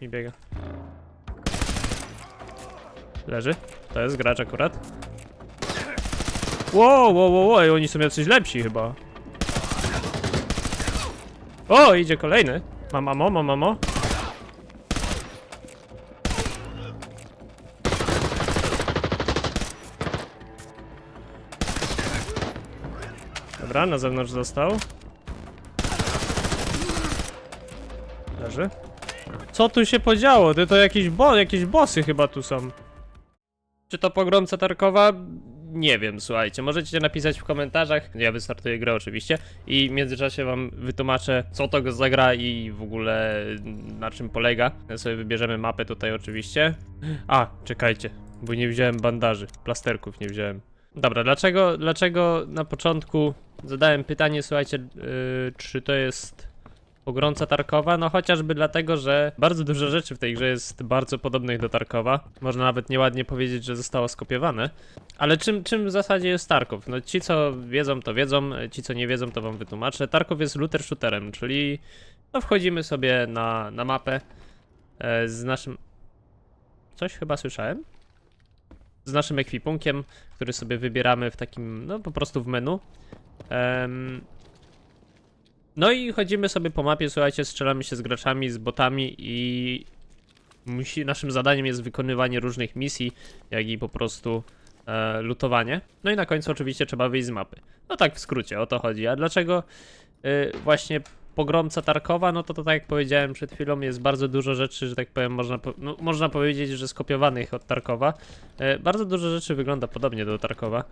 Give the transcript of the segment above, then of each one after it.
Mi biega. Leży. To jest gracz akurat. Wow, wow, wow, wow, oni są jacyś lepsi chyba. O, idzie kolejny. Mam mamo, mam mamo. Dobra, na zewnątrz został. Leży. Co tu się podziało? Ty to jakieś, bo jakieś bossy chyba tu są. Czy to pogromca Tarkowa? Nie wiem, słuchajcie. Możecie napisać w komentarzach. Ja wystartuję grę oczywiście. I w międzyczasie wam wytłumaczę, co to za gra i w ogóle na czym polega. Sobie wybierzemy mapę tutaj oczywiście. A, czekajcie, bo nie wziąłem bandaży. Plasterków nie wziąłem. Dobra, dlaczego, dlaczego na początku zadałem pytanie, słuchajcie, yy, czy to jest pogromca Tarkowa? No chociażby dlatego, że bardzo dużo rzeczy w tej grze jest bardzo podobnych do Tarkowa. Można nawet nieładnie powiedzieć, że zostało skopiowane. Ale czym, czym w zasadzie jest Tarkov? No ci co wiedzą to wiedzą, ci co nie wiedzą to wam wytłumaczę. Tarkov jest looter shooterem, czyli no wchodzimy sobie na, na mapę e, z naszym... Coś chyba słyszałem? Z naszym ekwipunkiem, który sobie wybieramy w takim, no po prostu w menu. Em, no i chodzimy sobie po mapie, słuchajcie, strzelamy się z graczami, z botami i musi, naszym zadaniem jest wykonywanie różnych misji, jak i po prostu e, lutowanie. No i na końcu oczywiście trzeba wyjść z mapy. No tak w skrócie, o to chodzi. A dlaczego y, właśnie pogromca Tarkowa? No to, to tak jak powiedziałem przed chwilą, jest bardzo dużo rzeczy, że tak powiem, można, no, można powiedzieć, że skopiowanych od Tarkowa. E, bardzo dużo rzeczy wygląda podobnie do Tarkowa.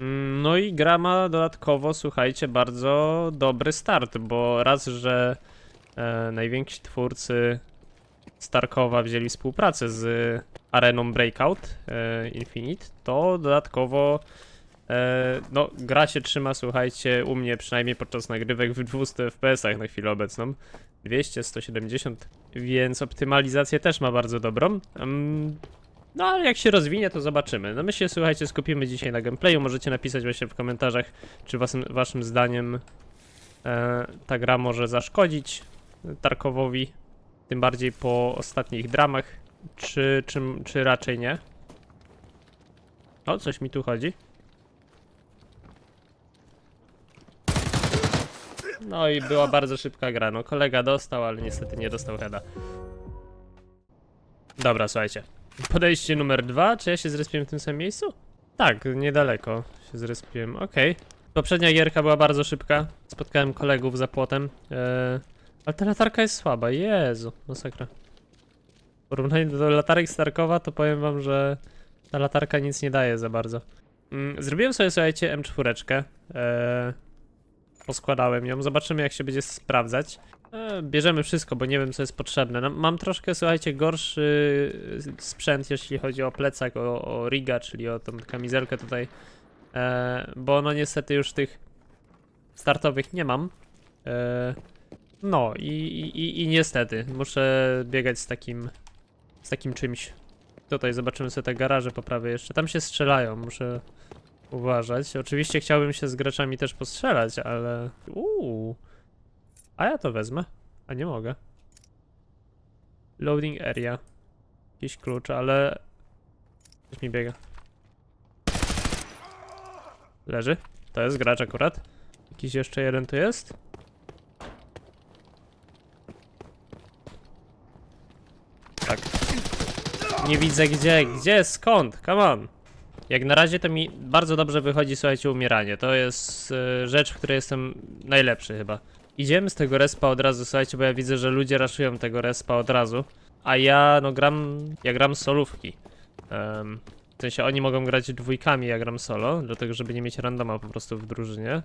Mm, No i gra ma dodatkowo, słuchajcie, bardzo dobry start, bo raz, że e, najwięksi twórcy z Tarkowa wzięli współpracę z Areną Breakout e, Infinite, to dodatkowo no, gra się trzyma, słuchajcie, u mnie przynajmniej podczas nagrywek w 200 FPS-ach na chwilę obecną. 200, 170, więc optymalizację też ma bardzo dobrą. Mm, no ale jak się rozwinie, to zobaczymy. No my się, słuchajcie, skupimy dzisiaj na gameplayu. Możecie napisać właśnie w komentarzach, czy waszym, waszym zdaniem e, ta gra może zaszkodzić Tarkowowi, tym bardziej po ostatnich dramach, czy, czy, czy raczej nie. O, coś mi tu chodzi. No i była bardzo szybka gra. No kolega dostał, ale niestety nie dostał heada. Dobra, słuchajcie. Podejście numer dwa. Czy ja się zrespiłem w tym samym miejscu? Tak, niedaleko się zrespiłem. Okej. Poprzednia gierka była bardzo szybka. Spotkałem kolegów za płotem. Eee, ale ta latarka jest słaba. Jezu, masakra. W porównaniu do latarek z Tarkowa, to powiem wam, że ta latarka nic nie daje za bardzo. Mm, zrobiłem sobie, słuchajcie, M4. Eee, poskładałem ją. Zobaczymy, jak się będzie sprawdzać. E, bierzemy wszystko, bo nie wiem, co jest potrzebne. No, mam troszkę, słuchajcie, gorszy sprzęt, jeśli chodzi o plecak, o, o riga, czyli o tą kamizelkę tutaj. E, bo no niestety już tych startowych nie mam. E, no i, i, i niestety muszę biegać z takim z takim czymś. Tutaj zobaczymy sobie te garaże po prawej jeszcze. Tam się strzelają, muszę uważać. Oczywiście chciałbym się z graczami też postrzelać, ale... Uuu. A ja to wezmę. A nie mogę. Loading area. Jakiś klucz, ale... Coś mi biega. Leży. To jest gracz akurat. Jakiś jeszcze jeden tu jest. Tak. Nie widzę gdzie, gdzie, skąd, come on. Jak na razie to mi bardzo dobrze wychodzi, słuchajcie, umieranie. To jest y, rzecz, w której jestem najlepszy chyba. Idziemy z tego respa od razu, słuchajcie, bo ja widzę, że ludzie raszują tego respa od razu. A ja, no gram, ja gram solówki. Um, w sensie oni mogą grać dwójkami, ja gram solo, dlatego żeby nie mieć randoma po prostu w drużynie.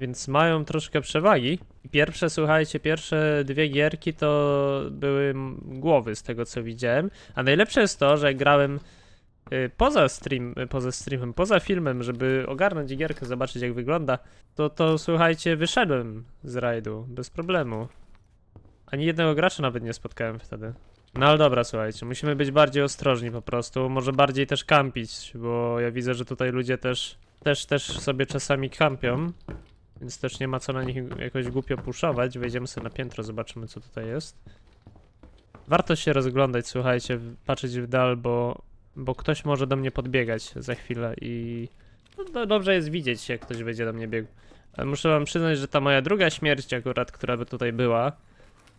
Więc mają troszkę przewagi. Pierwsze, słuchajcie, pierwsze dwie gierki to były głowy z tego co widziałem. A najlepsze jest to, że grałem poza stream, y, poza streamem, poza filmem, żeby ogarnąć gierkę, zobaczyć jak wygląda, to, to słuchajcie, wyszedłem z rajdu bez problemu. Ani jednego gracza nawet nie spotkałem wtedy. No ale dobra, słuchajcie, musimy być bardziej ostrożni po prostu, może bardziej też kampić, bo ja widzę, że tutaj ludzie też, też, też sobie czasami kampią, więc też nie ma co na nich jakoś głupio puszować. Wejdziemy sobie na piętro, zobaczymy co tutaj jest. Warto się rozglądać, słuchajcie, patrzeć w dal, bo, bo ktoś może do mnie podbiegać za chwilę i no, do- dobrze jest widzieć, jak ktoś będzie do mnie biegł. Ale muszę wam przyznać, że ta moja druga śmierć akurat, która by tutaj była,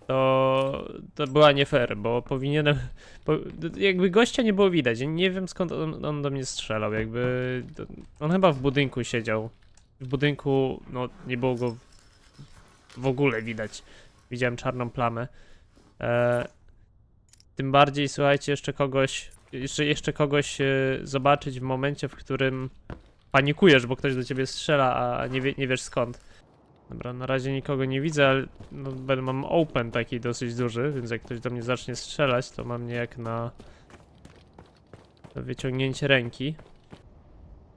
to, to była nie fair, bo powinienem, bo, jakby gościa nie było widać, nie wiem skąd on, on do mnie strzelał, jakby, to- on chyba w budynku siedział. W budynku, no, nie było go w ogóle widać. Widziałem czarną plamę. E, tym bardziej, słuchajcie, jeszcze kogoś, jeszcze, jeszcze kogoś e, zobaczyć w momencie, w którym panikujesz, bo ktoś do ciebie strzela, a nie, wie, nie wiesz skąd. Dobra, na razie nikogo nie widzę, ale no, mam open taki dosyć duży, więc jak ktoś do mnie zacznie strzelać, to mam niejak na, na wyciągnięcie ręki.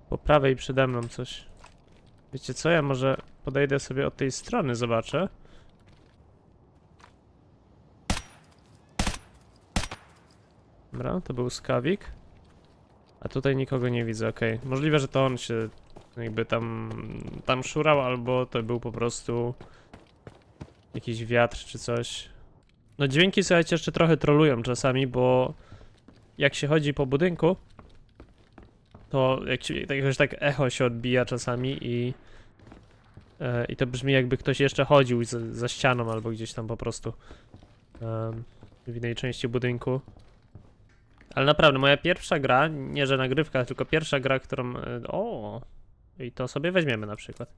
Po prawej przede mną coś. Wiecie co, ja może podejdę sobie od tej strony, zobaczę. Dobra, to był skawik. A tutaj nikogo nie widzę, okej. Możliwe, że to on się jakby tam, tam szurał, albo to był po prostu jakiś wiatr czy coś. No dźwięki, słuchajcie, jeszcze trochę trolują czasami, bo jak się chodzi po budynku, to jak się, tak jakoś tak echo się odbija czasami i e, i to brzmi jakby ktoś jeszcze chodził za, za ścianą albo gdzieś tam po prostu em, w innej części budynku. Ale naprawdę, moja pierwsza gra, nie że nagrywka, tylko pierwsza gra, którą. e, O! I to sobie weźmiemy na przykład.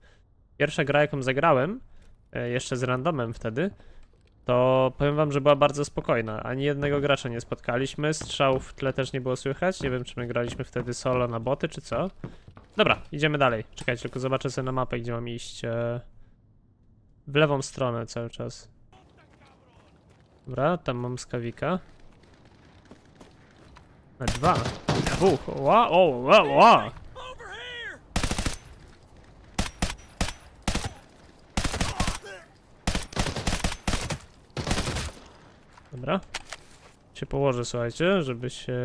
Pierwsza gra, jaką zagrałem, e, jeszcze z randomem wtedy, to powiem wam, że była bardzo spokojna. Ani jednego gracza nie spotkaliśmy, strzałów w tle też nie było słychać. Nie wiem, czy my graliśmy wtedy solo na boty, czy co. Dobra, idziemy dalej. Czekajcie, tylko zobaczę sobie na mapę, gdzie mam iść. e, W lewą stronę cały czas. Dobra, tam mam skawika. Na dwa. Dwóch. Ła, o, ła, ła. Dobra. Się położę, słuchajcie, żeby się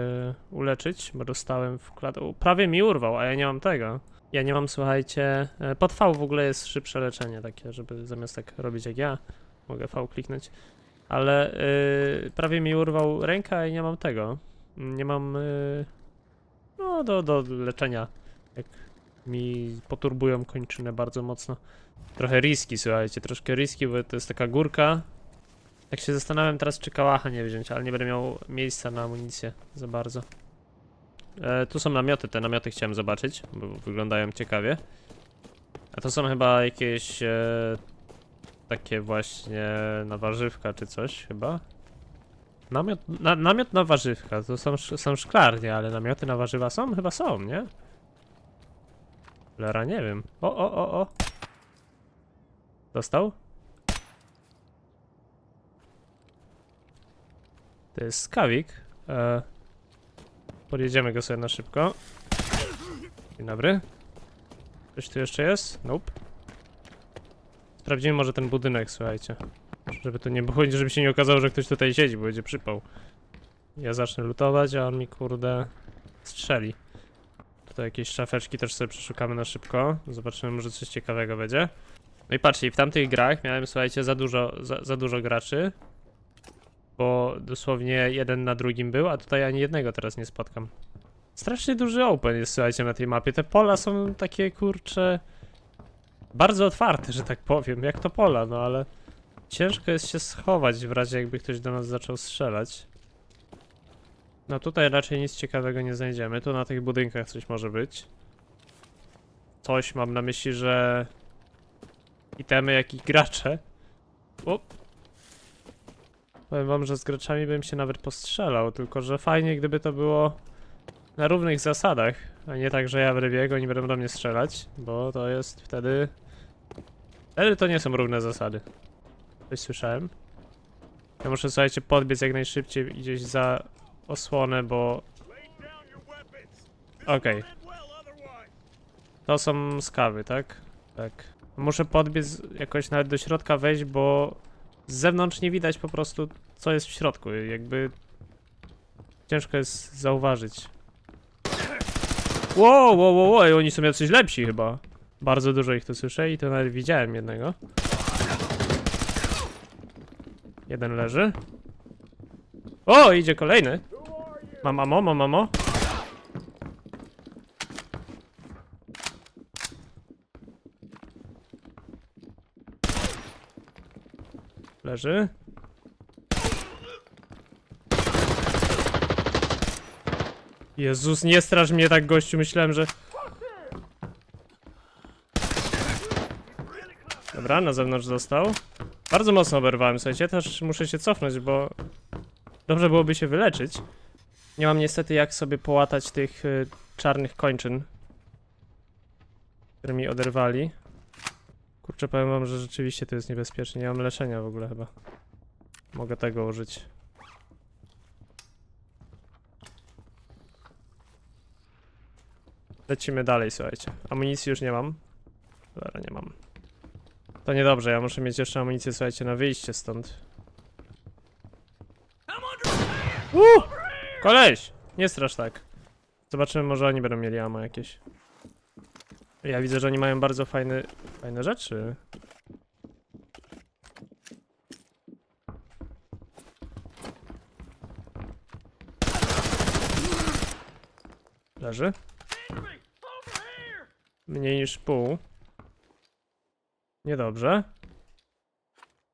uleczyć, bo dostałem w klat... O, prawie mi urwał, a ja nie mam tego. Ja nie mam, słuchajcie... e, Pod V w ogóle jest szybsze leczenie takie, żeby zamiast tak robić jak ja, mogę V kliknąć. Ale yy, prawie mi urwał ręka i nie mam tego. Nie mam... Yy, no, do, do leczenia. Jak mi poturbują kończynę bardzo mocno. Trochę riski, słuchajcie, troszkę riski, bo to jest taka górka. Tak się zastanawiam teraz, czy kałacha nie wziąć, ale nie będę miał miejsca na amunicję za bardzo. E, tu są namioty, te namioty chciałem zobaczyć, bo wyglądają ciekawie. A to są chyba jakieś e, takie właśnie na warzywka czy coś chyba. Namiot na, namiot na warzywka, to są, są szklarnie, ale namioty na warzywa są? Chyba są, nie? Lera, nie wiem. O, o, o, o. Dostał? To jest skawik. E, podjedziemy go sobie na szybko. Dzień dobry. Coś tu jeszcze jest? Nope. Sprawdzimy może ten budynek, słuchajcie. Żeby to nie było, żeby się nie okazało, że ktoś tutaj siedzi, bo będzie przypał. Ja zacznę lutować, a on mi kurde strzeli. Tutaj jakieś szafeczki też sobie przeszukamy na szybko. Zobaczymy, może coś ciekawego będzie. No i patrzcie, w tamtych grach miałem, słuchajcie, za dużo, za, za dużo graczy. Bo dosłownie jeden na drugim był, a tutaj ani jednego teraz nie spotkam. Strasznie duży open jest, słuchajcie, na tej mapie. Te pola są takie, kurcze... Bardzo otwarte, że tak powiem, jak to pola, no ale... Ciężko jest się schować w razie jakby ktoś do nas zaczął strzelać. No tutaj raczej nic ciekawego nie znajdziemy. Tu na tych budynkach coś może być. Coś mam na myśli, że... Itemy jak i gracze. O, Powiem wam, że z graczami bym się nawet postrzelał, tylko że fajnie gdyby to było na równych zasadach, a nie tak, że ja będę biegł, oni będą do mnie strzelać, bo to jest wtedy... Wtedy to nie są równe zasady. Coś słyszałem. Ja muszę, słuchajcie, podbiec jak najszybciej gdzieś za osłonę, bo... Okej. To są skawy, tak? Tak. Muszę podbiec jakoś nawet do środka wejść, bo z zewnątrz nie widać po prostu co jest w środku, jakby ciężko jest zauważyć. Wow, wow, wow, wow, oni są jacyś lepsi chyba. Bardzo dużo ich tu słyszę i to nawet widziałem jednego. Jeden leży. O, idzie kolejny. Mam amo, mam amo. Leży. Jezus, nie straż mnie tak, gościu, myślałem, że... Dobra, na zewnątrz został. Bardzo mocno oberwałem, słuchajcie, też muszę się cofnąć, bo... Dobrze byłoby się wyleczyć. Nie mam niestety jak sobie połatać tych y, czarnych kończyn. Które mi oderwali. Kurczę, powiem wam, że rzeczywiście to jest niebezpieczne. Nie mam leczenia w ogóle chyba. Mogę tego użyć. Lecimy dalej, słuchajcie. Amunicji już nie mam. Dobra, nie mam. To niedobrze, ja muszę mieć jeszcze amunicję, słuchajcie, na wyjście stąd. Uuu! Koleś! Nie strasz tak. Zobaczymy, może oni będą mieli ammo jakieś. Ja widzę, że oni mają bardzo fajne, fajne rzeczy. Leży. Mniej niż pół. Niedobrze.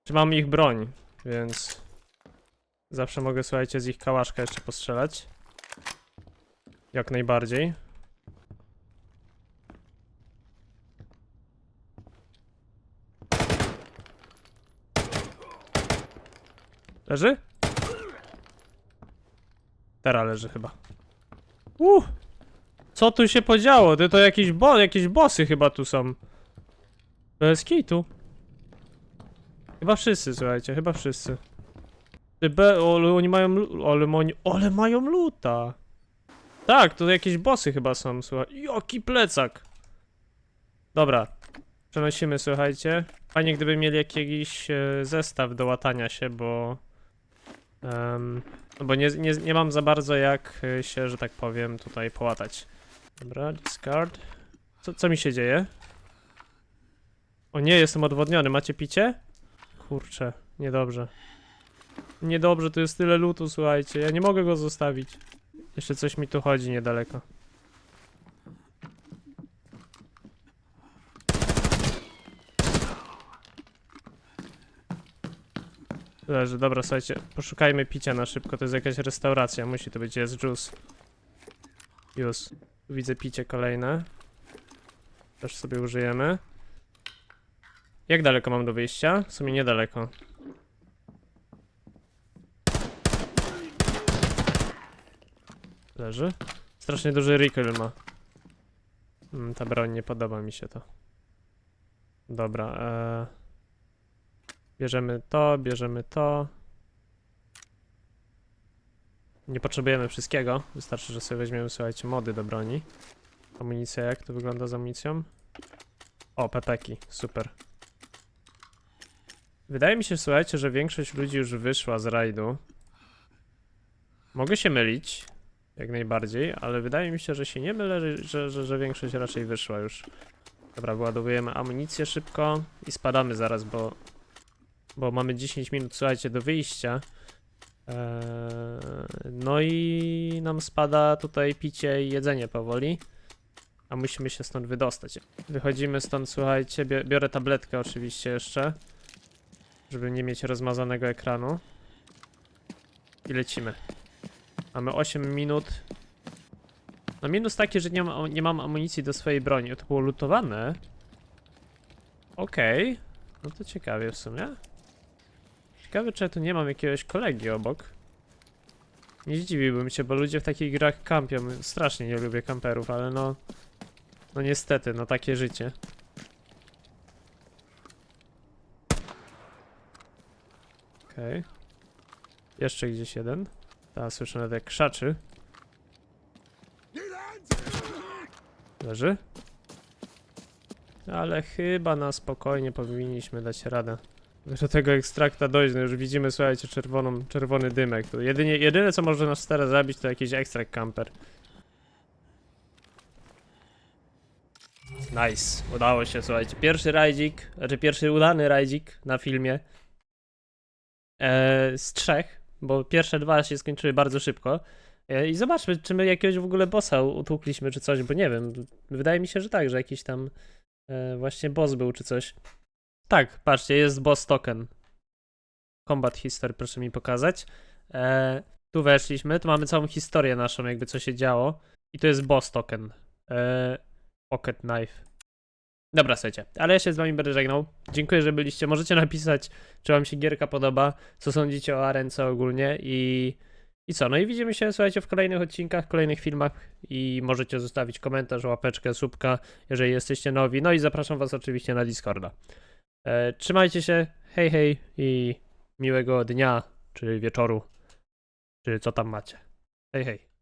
Czy mam ich broń, więc zawsze mogę, słuchajcie, z ich kałaszka jeszcze postrzelać. Jak najbardziej. Leży? Teraz leży chyba. Uh! Co tu się podziało? Ty to jakieś bo jakieś bossy chyba tu są. Bez kitu. Chyba wszyscy, słuchajcie, chyba wszyscy. Ty be, ale oni mają, ale, oni, ale mają luta. Tak, to jakieś bossy chyba są, słuchaj. Jaki plecak. Dobra. Przenosimy, słuchajcie. Fajnie gdyby mieli jakiś e, zestaw do łatania się, bo... em, no bo nie, nie, nie mam za bardzo jak e, się, że tak powiem, tutaj połatać. Dobra, discard. Co, co mi się dzieje? O nie, jestem odwodniony. Macie picie? Kurczę, niedobrze. Niedobrze, to jest tyle lutu, słuchajcie. Ja nie mogę go zostawić. Jeszcze coś mi tu chodzi niedaleko. Leży, dobra, słuchajcie, poszukajmy picia na szybko, to jest jakaś restauracja, musi to być, jest juice. Tu widzę picie kolejne. Też sobie użyjemy. Jak daleko mam do wyjścia? W sumie niedaleko. Leży. Strasznie duży recoil ma. Mm, ta broń, nie podoba mi się to. Dobra, e... Bierzemy to, bierzemy to. Nie potrzebujemy wszystkiego. Wystarczy, że sobie weźmiemy, słuchajcie, mody do broni. Amunicja, jak to wygląda z amunicją? O, pepeki, super. Wydaje mi się, słuchajcie, że większość ludzi już wyszła z rajdu. Mogę się mylić, jak najbardziej, ale wydaje mi się, że się nie mylę, że, że, że większość raczej wyszła już. Dobra, wyładowujemy amunicję szybko i spadamy zaraz, bo, bo mamy 10 minut, słuchajcie, do wyjścia. Eee, no i nam spada tutaj picie i jedzenie powoli. A musimy się stąd wydostać. Wychodzimy stąd, słuchajcie, biorę tabletkę oczywiście jeszcze. Żeby nie mieć rozmazanego ekranu. I lecimy. Mamy 8 minut. No minus taki, że nie mam, nie mam amunicji do swojej broni. To było lutowane. Okej. No to ciekawie w sumie. Ciekawe, czy ja tu nie mam jakiegoś kolegi obok. Nie zdziwiłbym się, bo ludzie w takich grach kampią. Strasznie nie lubię kamperów, ale no... No niestety, no takie życie. Okej. Jeszcze gdzieś jeden. Teraz słyszę nawet jak krzaczy. Leży? Ale chyba na spokojnie powinniśmy dać radę. Do tego ekstrakta dojść, no już widzimy, słuchajcie, czerwoną, czerwony dymek. To jedynie, jedyne co może nas teraz zabić to jakiś ekstrakt camper. Nice, udało się, słuchajcie. Pierwszy rajdzik, znaczy pierwszy udany rajdzik na filmie. Eee, z trzech. bo pierwsze dwa się skończyły bardzo szybko. E, I zobaczmy, czy my jakiegoś w ogóle bossa utłukliśmy, czy coś, bo nie wiem. Wydaje mi się, że tak, że jakiś tam e, właśnie boss był, czy coś. Tak, patrzcie, jest boss token. Combat History, proszę mi pokazać. E, tu weszliśmy, tu mamy całą historię naszą, jakby co się działo. I to jest boss token. E, pocket knife. Dobra, słuchajcie, ale ja się z wami będę żegnał. Dziękuję, że byliście. Możecie napisać, czy wam się gierka podoba, co sądzicie o Arence ogólnie i... I co? No i widzimy się, słuchajcie, w kolejnych odcinkach, kolejnych filmach i możecie zostawić komentarz, łapeczkę, słupka, jeżeli jesteście nowi. No i zapraszam was oczywiście na Discorda. E, trzymajcie się, hej hej i miłego dnia, czy wieczoru, czy co tam macie. Hej hej.